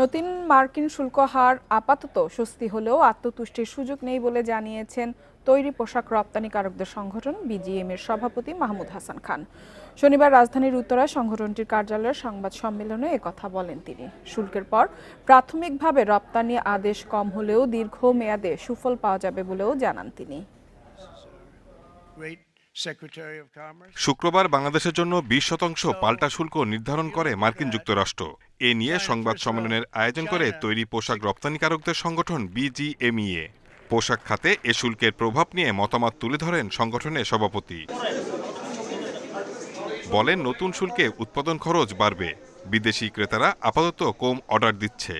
নতুন মার্কিন শুল্ক হার আপাতত স্বস্তি হলেও আত্মতুষ্টির সুযোগ নেই বলে জানিয়েছেন তৈরি পোশাক রপ্তানিকারকদের সংগঠন বিজিএম এর সভাপতি মাহমুদ হাসান খান। শনিবার রাজধানীর উত্তরায় সংগঠনটির কার্যালয়ের সংবাদ সম্মেলনে একথা বলেন তিনি। শুল্কের পর প্রাথমিকভাবে রপ্তানি আদেশ কম হলেও দীর্ঘ মেয়াদে সুফল পাওয়া যাবে বলেও জানান তিনি। শুক্রবার বাংলাদেশের জন্য বিশ শতাংশ পাল্টা শুল্ক নির্ধারণ করে মার্কিন যুক্তরাষ্ট্র। এ নিয়ে সংবাদ সম্মেলনের আয়োজন করে তৈরি পোশাক রপ্তানিকারকদের সংগঠন বিজিএমইএ পোশাক খাতে এ শুল্কের প্রভাব নিয়ে মতামত তুলে ধরেন সংগঠনের সভাপতি। বলেন নতুন শুল্কে উৎপাদন খরচ বাড়বে। বিদেশি ক্রেতারা আপাতত কম অর্ডার দিচ্ছে।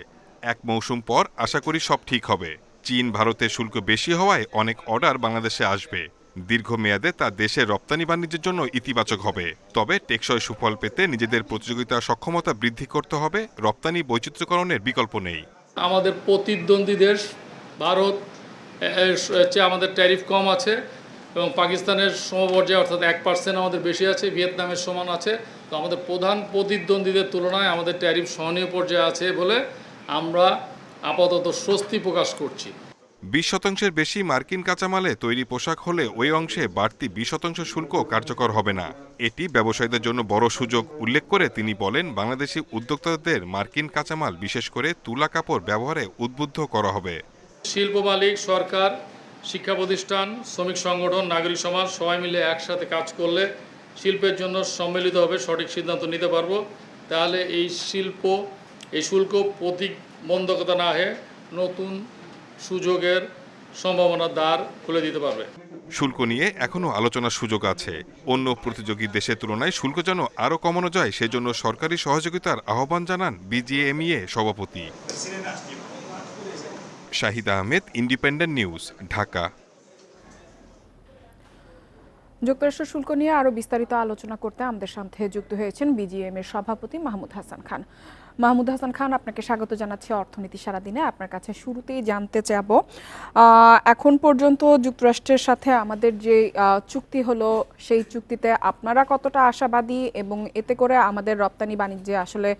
এক মৌসুম পর আশা করি সব ঠিক হবে। চীন ভারতে শুল্ক বেশি হওয়ায় অনেক অর্ডার বাংলাদেশে আসবে। দীর্ঘমেয়াদে তা দেশের রপ্তানি বাণিজ্যের জন্য ইতিবাচক হবে। তবে টেকসই সুফল পেতে নিজেদের প্রতিযোগিতা সক্ষমতা বৃদ্ধি করতে হবে। রপ্তানি বৈচিত্র্যকরণের বিকল্প নেই। আমাদের প্রতিদ্বন্দ্বী দেশ ভারত আমাদের ট্যারিফ কম আছে এবং পাকিস্তানের সমপর্যায়ে অর্থাৎ এক পার্সেন্ট আমাদের বেশি আছে, ভিয়েতনামের সমান আছে। তো আমাদের প্রধান প্রতিদ্বন্দ্বীদের তুলনায় আমাদের ট্যারিফ সহনীয় পর্যায়ে আছে বলে আমরা আপাতত স্বস্তি প্রকাশ করছি। বিশ শতাংশের বেশি মার্কিন কাঁচামালে তৈরি পোশাক হলে ওই অংশে বাড়তি বিশ শতাংশ শুল্ক কার্যকর হবে না। এটি ব্যবসায়ীদের জন্য বড় সুযোগ, উল্লেখ করে তিনি বলেন, বাংলাদেশি উদ্যোক্তাদের মার্কিন কাঁচামাল, বিশেষ করে তুলা কাপড় ব্যবহারে উদ্বুদ্ধ করা হবে। শিল্প মালিক, সরকার, শিক্ষা প্রতিষ্ঠান, শ্রমিক সংগঠন, নাগরিক সমাজ, সবাই মিলে একসাথে কাজ করলে শিল্পের জন্য সম্মিলিতভাবে সঠিক সিদ্ধান্ত নিতে পারব। তাহলে এই শিল্প, এই শুল্ক প্রতিবন্ধকতা না হয়ে নতুন সুযোগের সম্ভাবনার দ্বার খুলে দিতে পারবে। শুল্ক নিয়ে এখনও আলোচনার সুযোগ আছে। অন্য প্রতিযোগী দেশের তুলনায় শুল্ক যেন আরও কমানো যায় সেজন্য সরকারি সহযোগিতার আহ্বান জানান বিজিএমইএ সভাপতি। Shahid Ahmed independent news Dhaka. যুক্তরাষ্ট্র শুল্ক নিয়ে আরও বিস্তারিত আলোচনা করতে আমাদের সাথে যুক্ত হয়েছেন বিজিএম এর সভাপতি মাহমুদ হাসান খান। মাহমুদ হাসান খান, আপনাকে স্বাগত জানাচ্ছি অর্থনীতি সারাদিনে। আপনার কাছে শুরুতেই জানতে চাব এখন পর্যন্ত যুক্তরাষ্ট্রের সাথে আমাদের যে চুক্তি হলো, সেই চুক্তিতে আপনারা কতটা আশাবাদী এবং এতে করে আমাদের রপ্তানি বাণিজ্যে আসলে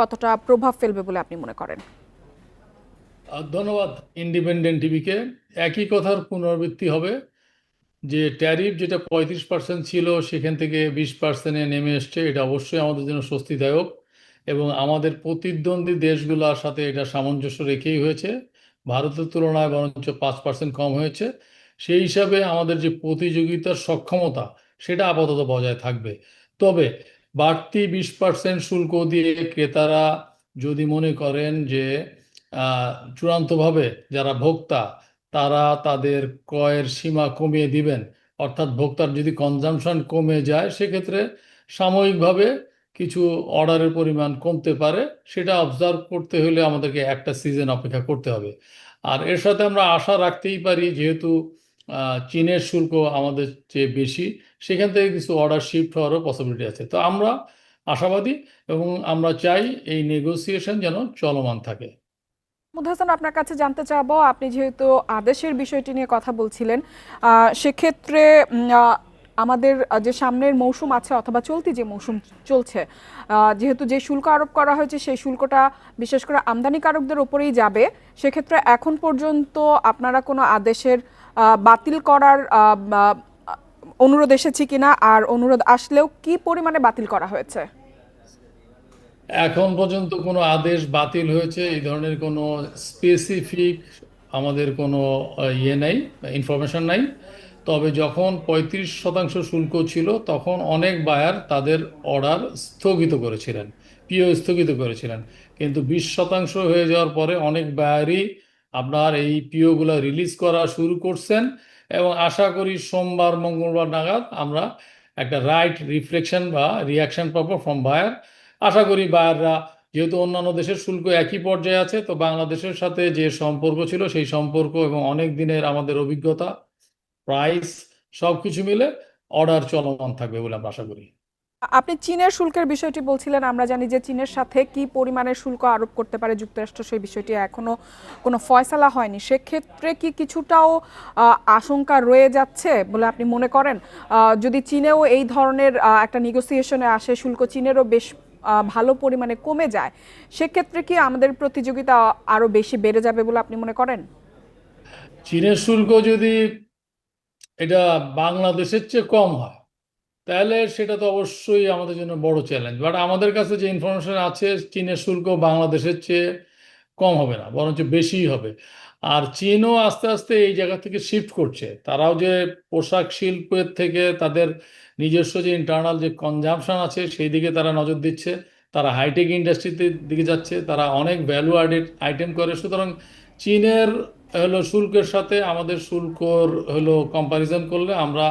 কতটা প্রভাব ফেলবে বলে আপনি মনে করেন? ধন্যবাদ। ইন্ডিপেন্ডেন্ট টিভিকে একই কথার পুনরাবৃত্তি হবে। যে ট্যারিফ যেটা পঁয়ত্রিশ পার্সেন্ট ছিল, সেখান থেকে বিশ পার্সেন্টে নেমে এসছে, এটা অবশ্যই আমাদের জন্য স্বস্তিদায়ক এবং আমাদের প্রতিদ্বন্দ্বী দেশগুলোর সাথে এটা সামঞ্জস্য রেখেই হয়েছে। ভারতের তুলনায় বরঞ্চ পাঁচ পার্সেন্ট কম হয়েছে। সেই হিসাবে আমাদের যে প্রতিযোগিতার সক্ষমতা, সেটা আপাতত বজায় থাকবে। তবে বাড়তি বিশ পার্সেন্ট শুল্ক দিয়ে ক্রেতারা যদি মনে করেন যে চূড়ান্তভাবে যারা ভোক্তা তারা তাদের ক্রয়ের সীমা কমিয়ে দিবেন। অর্থাৎ ভোক্তার যদি কনজাম্পশন কমে যায়, সেক্ষেত্রে সাময়িকভাবে কিছু অর্ডারের পরিমাণ কমতে পারে। সেটা অবজার্ভ করতে হলে আমাদেরকে একটা সিজন অপেক্ষা করতে হবে। আর এর সাথে আমরা আশা রাখতেই পারি, যেহেতু চীনের শুল্ক আমাদের চেয়ে বেশি, সেখান থেকে কিছু অর্ডার শিফট হওয়ারও পসিবিলিটি আছে। তো আমরা আশাবাদী এবং আমরা চাই এই নেগোসিয়েশন যেন চলমান থাকে। মাহমুদ হাসান আপনার কাছে জানতে চাবো, আপনি যেহেতু আদেশের বিষয়টি নিয়ে কথা বলছিলেন সেক্ষেত্রে আমাদের যে সামনের মৌসুম আছে অথবা চলতি যে মৌসুম চলছে যেহেতু যে শুল্ক আরোপ করা হয়েছে, সেই শুল্কটা বিশেষ করে আমদানিকারকদের উপরেই যাবে, সেক্ষেত্রে এখন পর্যন্ত আপনারা কোনো আদেশের বাতিল করার অনুরোধ এসেছে কিনা, আর অনুরোধ আসলেও কি পরিমাণে বাতিল করা হয়েছে? এখন পর্যন্ত কোনো আদেশ বাতিল হয়েছে, এই ধরনের কোনো স্পেসিফিক আমাদের কোনো ইয়ে নাই ইনফরমেশন নাই। তবে যখন পঁয়ত্রিশ শতাংশ শুল্ক ছিল, তখন অনেক বায়ার তাদের অর্ডার স্থগিত করেছিলেন পিও স্থগিত করেছিলেন। কিন্তু বিশ শতাংশ হয়ে যাওয়ার পরে অনেক বায়ারই আপনার এই পিওগুলো রিলিজ করা শুরু করছেন এবং আশা করি সোমবার, মঙ্গলবার নাগাদ আমরা একটা রাইট রিফ্লেকশন বা রিয়াকশন পাবো ফ্রম বায়ার আশা করি বায়াররা যেহেতু অন্যান্য দেশের শুল্ক একই পর্যায়ে আছে, তো বাংলাদেশের সাথে যে সম্পর্ক ছিল সেই সম্পর্ক এবং অনেক দিনের আমাদের অভিজ্ঞতা প্রাইস সব কিছু মিলে অর্ডার চলমান থাকবে বলে আমরা আশা করি। আপনি চীনের শুল্কের বিষয়টি বলছিলেন, আমরা জানি যে চীনের সাথে কি পরিমাণের শুল্ক আরোপ করতে পারে যুক্তরাষ্ট্র, সেই বিষয়টি এখনও কোনো ফয়সালা হয়নি। সেক্ষেত্রে কি কিছুটাও আশঙ্কা রয়ে যাচ্ছে বলে আপনি মনে করেন? যদি চীনেও এই ধরনের একটা নেগোসিয়েশনে আসে, শুল্ক চীনেরও বেশ ভালো পরিমাণে কমে যায়, সেক্ষেত্রে কি আমাদের প্রতিযোগিতা আরও বেশি বেড়ে যাবে বলে আপনি মনে করেন? চীনের শুল্ক যদি এটা বাংলাদেশের চেয়ে কম হয়, তাহলে সেটা তো অবশ্যই আমাদের জন্য বড় চ্যালেঞ্জ বাট আমাদের কাছে যে ইনফরমেশন আছে, চীনের শুল্ক বাংলাদেশের চেয়ে কম হবে না, বরঞ্চ বেশিই হবে। আর চীনও আস্তে আস্তে এই জায়গা থেকে শিফট করছে। তারাও যে পোশাক শিল্পের থেকে তাদের নিজস্ব যে ইন্টারনাল যে কনজাম্পশন আছে, সেই দিকে তারা নজর দিচ্ছে। তারা হাইটেক ইন্ডাস্ট্রিতে দিকে যাচ্ছে। তারা অনেক ভ্যালু অ্যাডেড আইটেম করে। সুতরাং চীনের হলো শুল্কের সাথে আমাদের শুল্কর হলো কম্পারিজন করলে আমরা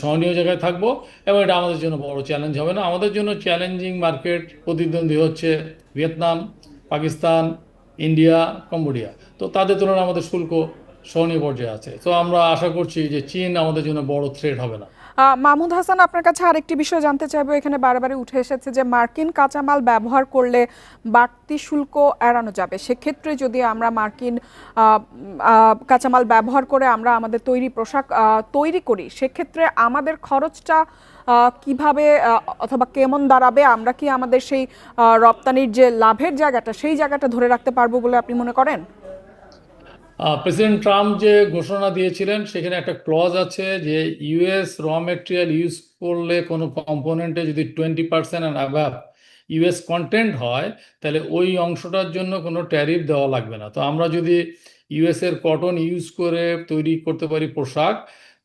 সহনীয় জায়গায় থাকব এবং এটা আমাদের জন্য বড় চ্যালেঞ্জ হবে না। আমাদের জন্য চ্যালেঞ্জিং মার্কেট প্রতিদ্বন্দ্বী হচ্ছে ভিয়েতনাম, পাকিস্তান ইন্ডিয়া, কম্বোডিয়া। তো তাদের তুলনায় আমাদের শুল্ক সহনীয় পর্যায়ে আছে। তো আমরা আশা করছি যে চীন আমাদের জন্য বড় থ্রেট হবে না। মাহমুদ হাসান, আপনার কাছে আরেকটি বিষয় জানতে চাইব। এখানে বারবারই উঠে এসেছে যে মার্কিন কাঁচামাল ব্যবহার করলে বাড়তি শুল্ক এড়ানো যাবে। সেক্ষেত্রে যদি আমরা মার্কিন কাঁচামাল ব্যবহার করে আমরা আমাদের তৈরি পোশাক তৈরি করি, সেক্ষেত্রে আমাদের খরচটা কীভাবে অথবা কেমন দাঁড়াবে, আমরা কি আমাদের সেই রপ্তানির যে লাভের জায়গাটা, সেই জায়গাটা ধরে রাখতে পারব বলে আপনি মনে করেন? প্রেসিডেন্ট ট্রাম্প যে ঘোষণা দিয়েছিলেন, সেখানে একটা ক্লজ আছে যে ইউএস র মেটেরিয়াল ইউজ করলে কোনো কম্পোনেন্টে যদি twenty percent and above US content হয়, তাহলে ওই অংশটার জন্য কোনো ট্যারিফ দেওয়া লাগবে না। তো আমরা যদি ইউএস এর কটন ইউজ করে তৈরি করতে পারি পোশাক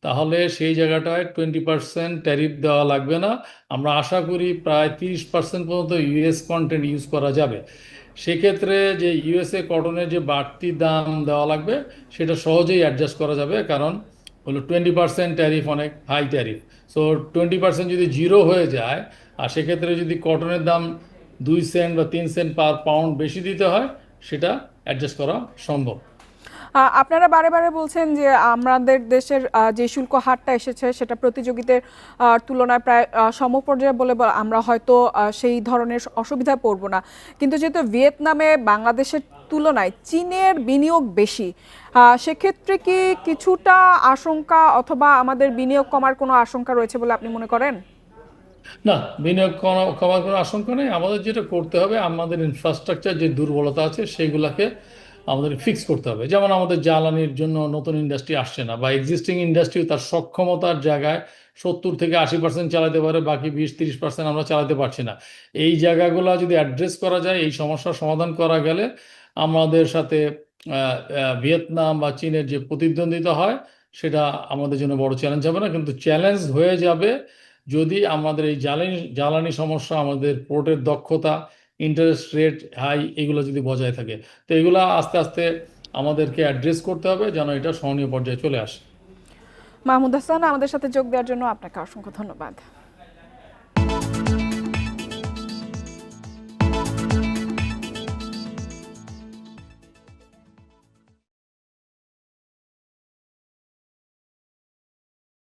তাহলে সেই জায়গাটায় টোয়েন্টি পার্সেন্ট ট্যারিফ দেওয়া লাগবে না। আমরা আশা করি প্রায় তিরিশ পার্সেন্ট পর্যন্ত ইউএস কন্টেন্ট ইউজ করা যাবে। সেক্ষেত্রে যে ইউএসএ কটনের যে বাড়তি দাম দেওয়া লাগবে, সেটা সহজেই অ্যাডজাস্ট করা যাবে। কারণ হলো টোয়েন্টি পার্সেন্ট ট্যারিফ অনেক high tariff so twenty percent যদি জিরো হয়ে যায়, আর সেক্ষেত্রে যদি কটনের দাম দুই সেন্ট বা তিন সেন্ট পার পাউন্ড বেশি দিতে হয়, সেটা অ্যাডজাস্ট করা সম্ভব। আপনারা বারে বারে বলছেন যে আমাদের দেশের যে শুল্ক হারটা এসেছে সেটা প্রতিযোগিতার তুলনায় প্রায় সমপর্যায়ে বলে আমরা হয়তো সেই ধরনের অসুবিধায় পড়ব না। কিন্তু যেহেতু ভিয়েতনামে বাংলাদেশের তুলনায় চীনের বিনিয়োগ বেশি সেক্ষেত্রে কি কিছুটা আশঙ্কা অথবা আমাদের বিনিয়োগ কমার কোনো আশঙ্কা রয়েছে বলে আপনি মনে করেন? না, বিনিয়োগ কমার কোনো আশঙ্কা নেই। আমাদের যেটা করতে হবে, আমাদের ইনফ্রাস্ট্রাকচার যে দুর্বলতা আছে সেইগুলাকে আমাদের ফিক্স করতে হবে। যেমন আমাদের জ্বালানির জন্য নতুন ইন্ডাস্ট্রি আসছে না বা এক্সিস্টিং ইন্ডাস্ট্রি তার সক্ষমতার জায়গায় সত্তর থেকে আশি পার্সেন্ট চালাতে পারে, বাকি বিশ তিরিশ পার্সেন্ট আমরা চালাতে পারছি না। এই জায়গাগুলো যদি অ্যাড্রেস করা যায়, এই সমস্যার সমাধান করা গেলে আমাদের সাথে ভিয়েতনাম বা চীনের যে প্রতিদ্বন্দ্বিতা হয়, সেটা আমাদের জন্য বড় চ্যালেঞ্জ হবে না। কিন্তু চ্যালেঞ্জ হয়ে যাবে যদি আমাদের এই জ্বালানি জ্বালানি সমস্যা আমাদের পোর্টের দক্ষতা ইন্টারেস্ট রেট হাই এগুলো যদি বজায় থাকে। তো এগুলো আস্তে আস্তে আমাদেরকে অ্যাড্রেস করতে হবে যেন এটা স্মরণীয় পর্যায়ে চলে আসে। মাহমুদ হাসান, আমাদের সাথে যোগ দেওয়ার জন্য আপনাকে অসংখ্য ধন্যবাদ।